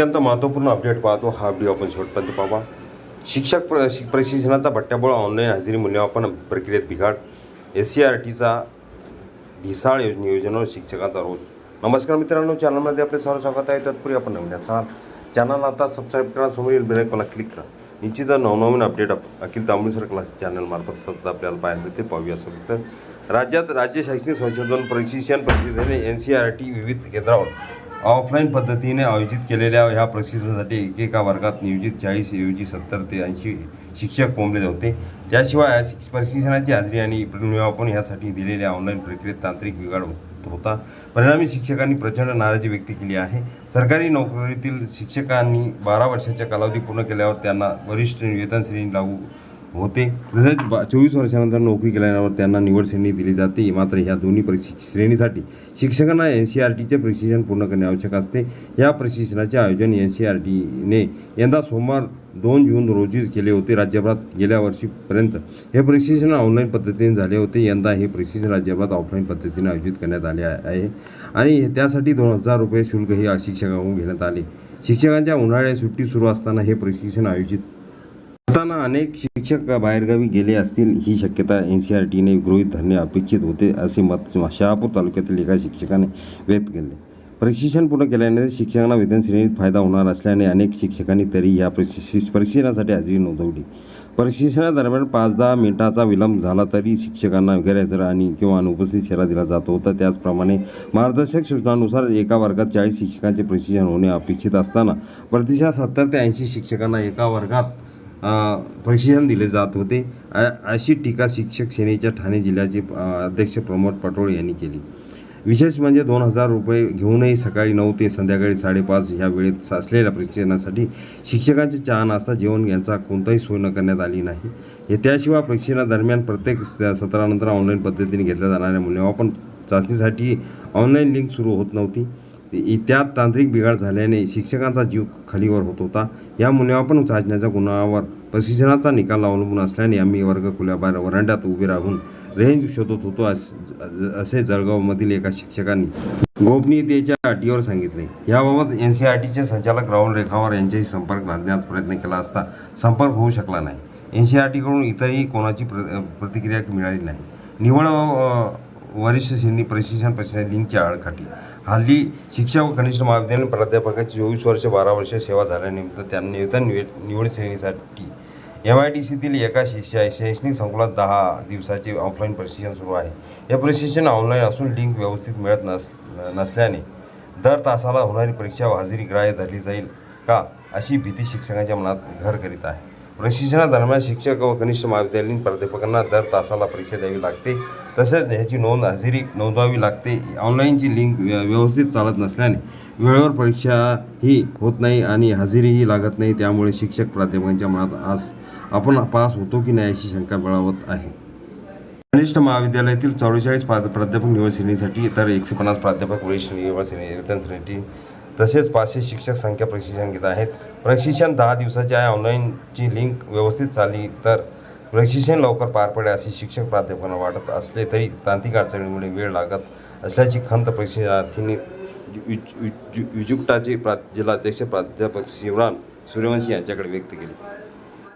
अत्यंत महत्त्वपूर्ण अपडेट पाहतो हा व्हिडिओ आपण शेवटपर्यंत पाहा. शिक्षक प्र शिक प्रशिक्षणाचा भट्ट्याबोळा ऑनलाईन हजेरी मूल्यमापन प्रक्रियेत बिघाड. एस सी आर टीचा ढिसाळ योज- नियोजनावर शिक्षकांचा रोज नमस्कार मित्रांनो चॅनलमध्ये आपले सर्व स्वागत आहे. तत्पूर्वी आपण नवीन असाल. चॅनल आता सबस्क्राईब करा समोरील बेल क्लिक करा. निश्चित नवनवीन अपडेट अप- अखिल तांबुळसर क्लास चॅनलमार्फत सतत आपल्याला पाहायला मिळते पाहूया सविस्तर राज्यात राज्य शैक्षणिक संशोधन प्रशिक्षण परिषदेने एन सी आर टी विविध केंद्रावर ऑफलाईन पद्धतीने आयोजित केलेल्या ह्या प्रशिक्षणासाठी एकेका वर्गात नियोजित चाळीस ऐवजी सत्तर ते ऐंशी शिक्षक कोंबले होते. त्याशिवाय शिक्ष- प्रशिक्षणाची हाजरी आणि मूल्यमापन यासाठी दिलेल्या ऑनलाईन प्रक्रियेत तांत्रिक बिघाड होत होता. परिणामी शिक्षकांनी प्रचंड नाराजी व्यक्त केली आहे. सरकारी नोकरीतील शिक्षकांनी बारा वर्षाच्या कालावधी पूर्ण केल्यावर त्यांना वरिष्ठ वेतन श्रेणी लागू होते. तसेच बा चोवीस वर्षानंतर नोकरी केल्यावर त्यांना निवड श्रेणी दिली जाते. मात्र ह्या दोन्ही परीक्षि श्रेणीसाठी शिक्षकांना एन सी आर टीचे प्रशिक्षण पूर्ण करणे आवश्यक असते. या प्रशिक्षणाचे आयोजन एन सी आर टीने यंदा सोमवार दोन जून रोजी केले होते. राज्यभरात गेल्या वर्षीपर्यंत हे प्रशिक्षण ऑनलाईन पद्धतीने झाले होते. यंदा हे प्रशिक्षण राज्यभरात ऑफलाईन पद्धतीने आयोजित करण्यात आले आहे. आणि त्यासाठी दोन हजार रुपये शुल्क हे शिक्षकांकडून घेण्यात आले. शिक्षकांच्या उन्हाळ्यात सुट्टी सुरू असताना हे प्रशिक्षण आयोजित करताना अनेक शिक्षक बाहेरगावी गेले असतील ही शक्यता एन सी आर टीने गृहीत धरणे अपेक्षित होते असे मत शहापूर तालुक्यातील एका शिक्षकाने व्यक्त केले. प्रशिक्षण पूर्ण केल्याने शिक्षकांना वेतन श्रेणीत फायदा होणार असल्याने अनेक शिक्षकांनी तरी या प्रशिक्षि प्रशिक्षणासाठी हजेरी नोंदवली. प्रशिक्षणादरम्यान पाच दहा मिनिटाचा विलंब झाला तरी शिक्षकांना गैरहजर आणि किंवा अनुपस्थित सेवा दिला जात होता. त्याचप्रमाणे मार्गदर्शक सूचनानुसार एका वर्गात चाळीस शिक्षकांचे प्रशिक्षण होणे अपेक्षित असताना प्रतिशत सत्तर ते ऐंशी शिक्षकांना एका वर्गात प्रशिक्षण दिले जात होते. अ- अशी टीका शिक्षक सेनेच्या ठाणे जिल्ह्याचे अध्यक्ष प्रमोद पटोळे यांनी केली. विशेष म्हणजे दोन हजार रुपये घेऊनही सकाळी नऊ ते संध्याकाळी साडेपाच ह्या वेळेत असलेल्या प्रशिक्षणासाठी शिक्षकांचे चहा नाश्ता जेवण यांचा कोणताही सोय न करण्यात आली नाही. हे त्याशिवाय प्रशिक्षणादरम्यान प्रत्येक स- सत्रानंतर ऑनलाईन पद्धतीने घेतल्या जाणाऱ्या मूल्यमापन चाचणीसाठी ऑनलाईन लिंक सुरू होत नव्हती. त्यात तांत्रिक बिघाड झाल्याने शिक्षकांचा जीव खालीवर होत होता. या मूल्यमापन चाचण्याच्या गुणावर प्रशिक्षणाचा निकाल अवलंबून असल्याने आम्ही वर्ग खुल्याबाहेर वरांड्यात उभे राहून रेंज शोधत होतो अस- असे जळगावमधील एका शिक्षकांनी गोपनीयतेच्या अटीवर सांगितले. याबाबत एन सी आर टीचे संचालक राहुल रेखावार यांच्याशी संपर्क साधण्याचा प्रयत्न केला असता संपर्क होऊ शकला नाही. एन सी आर टीकडून इतरही कोणाची प्र प्रतिक्रिया मिळाली नाही. निवड वरिष्ठ श्रेणी प्रशिक्षण प्रशिक्षण लिंकच्या आळखाटी हल्ली शिक्षक व कनिष्ठ महाविद्यालयीन प्राध्यापकाची चोवीस वर्ष बारा वर्ष सेवा झाल्यानिमित्त त्यांना निवेदन निवड निवड श्रेणीसाठी एम आय डी सीतील एका शिष्या शैक्षणिक संकुलात दहा दिवसाचे ऑफलाईन प्रशिक्षण सुरू आहे. हे प्रशिक्षण ऑनलाईन असून लिंक व्यवस्थित मिळत नस नसल्याने दर तासाला होणारी परीक्षा व हजेरी ग्राह्य धरली जाईल का अशी भीती शिक्षकांच्या मनात घर करीत आहे. प्रशिक्षणादरम्यान शिक्षक व कनिष्ठ महाविद्यालयीन प्राध्यापकांना दर तासाला परीक्षा द्यावी लागते. तसेच ह्याची नोंद हजेरी नोंदवावी लागते. ऑनलाईनची लिंक व्य- व्यवस्थित चालत नसल्याने वेळेवर परीक्षा ही होत नाही आणि हजेरीही लागत नाही. त्यामुळे शिक्षक प्राध्यापकांच्या मनात आज आपण पास होतो की नाही अशी शंका बळावत आहे. कनिष्ठ महाविद्यालयातील चौवेचाळीस प्राध प्राध्यापक निवड श्रेणीसाठी तर एकशे पन्नास प्राध्यापक वरिष्ठ निवड श्रेणी वेतन श्रेणी तसेच पाचशे शिक्षक संख्या प्रशिक्षण घेत आहेत. प्रशिक्षण दहा दिवसाचे आहे. ऑनलाईनची लिंक व्यवस्थित चालली तर प्रशिक्षण लवकर पार पडेल असे शिक्षक प्राध्यापकांना वाटत असले तरी तांत्रिक अडचणीमुळे वेळ लागत असल्याची खंत प्रशिक्षणार्थींनी युजुक्टाचे प्रा जिल्हाध्यक्ष प्राध्यापक शिवराम सूर्यवंशी यांच्याकडे व्यक्त केली.